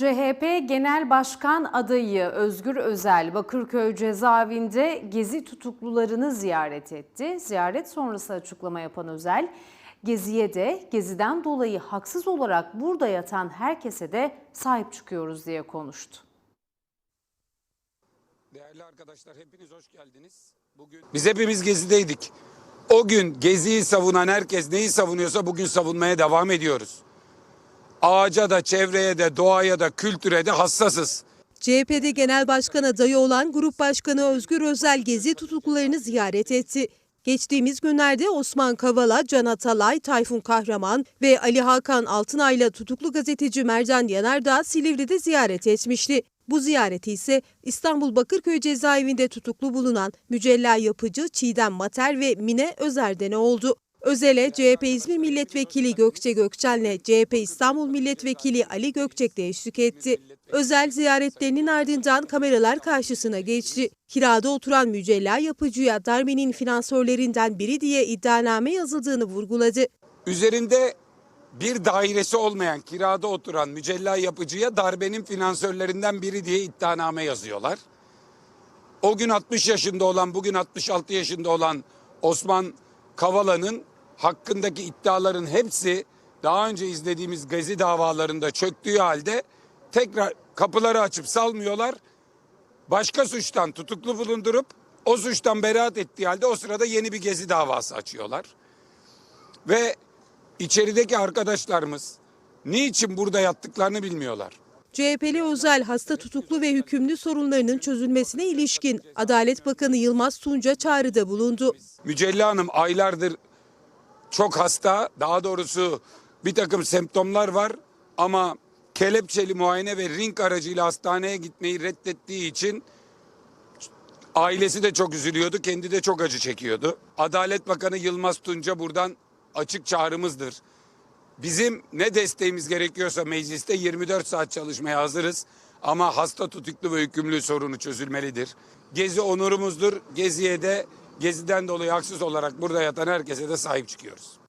CHP Genel Başkan adayı Özgür Özel Bakırköy cezaevinde gezi tutuklularını ziyaret etti. Ziyaret sonrası açıklama yapan Özel, geziye de geziden dolayı haksız olarak burada yatan herkese de sahip çıkıyoruz diye konuştu. Değerli arkadaşlar hepiniz hoş geldiniz. Bugün biz hepimiz gezideydik. O gün geziyi savunan herkes neyi savunuyorsa bugün savunmaya devam ediyoruz. Ağaca da, çevreye de, doğaya da, kültüre de hassasız. CHP'de genel başkan adayı olan Grup Başkanı Özgür Özel gezi tutuklularını ziyaret etti. Geçtiğimiz günlerde Osman Kavala, Can Atalay, Tayfun Kahraman ve Ali Hakan Altınay'la tutuklu gazeteci Mercan Yanardağ Silivri'de ziyaret etmişti. Bu ziyareti ise İstanbul Bakırköy cezaevinde tutuklu bulunan Mücella Yapıcı, Çiğdem Mater ve Mine Özerden'e oldu. Özel'e CHP İzmir Milletvekili Gökçe Gökçen'le CHP İstanbul Milletvekili Ali Gökçek de eşlik etti. Özel ziyaretlerinin ardından kameralar karşısına geçti. Kirada oturan Mücella Yapıcı'ya darbenin finansörlerinden biri diye iddianame yazıldığını vurguladı. Üzerinde bir dairesi olmayan kirada oturan mücella yapıcıya darbenin finansörlerinden biri diye iddianame yazıyorlar. O gün 60 yaşında olan bugün 66 yaşında olan Osman Kavala'nın hakkındaki iddiaların hepsi daha önce izlediğimiz gezi davalarında çöktüğü halde tekrar kapıları açıp salmıyorlar. Başka suçtan tutuklu bulundurup o suçtan beraat ettiği halde o sırada yeni bir gezi davası açıyorlar. Ve içerideki arkadaşlarımız niçin burada yattıklarını bilmiyorlar. CHP'li Özel hasta tutuklu ve hükümlü sorunlarının çözülmesine ilişkin Adalet Bakanı Yılmaz Tunç'a çağrıda bulundu. Mücella Hanım aylardır çok hasta. Daha doğrusu bir takım semptomlar var ama kelepçeli muayene ve ring aracıyla hastaneye gitmeyi reddettiği için ailesi de çok üzülüyordu. Kendi de çok acı çekiyordu. Adalet Bakanı Yılmaz Tunç'a buradan açık çağrımızdır. Bizim ne desteğimiz gerekiyorsa mecliste 24 saat çalışmaya hazırız. Ama hasta tutuklu ve hükümlü sorunu çözülmelidir. Gezi onurumuzdur. Geziye de geziden dolayı haksız olarak burada yatan herkese de sahip çıkıyoruz.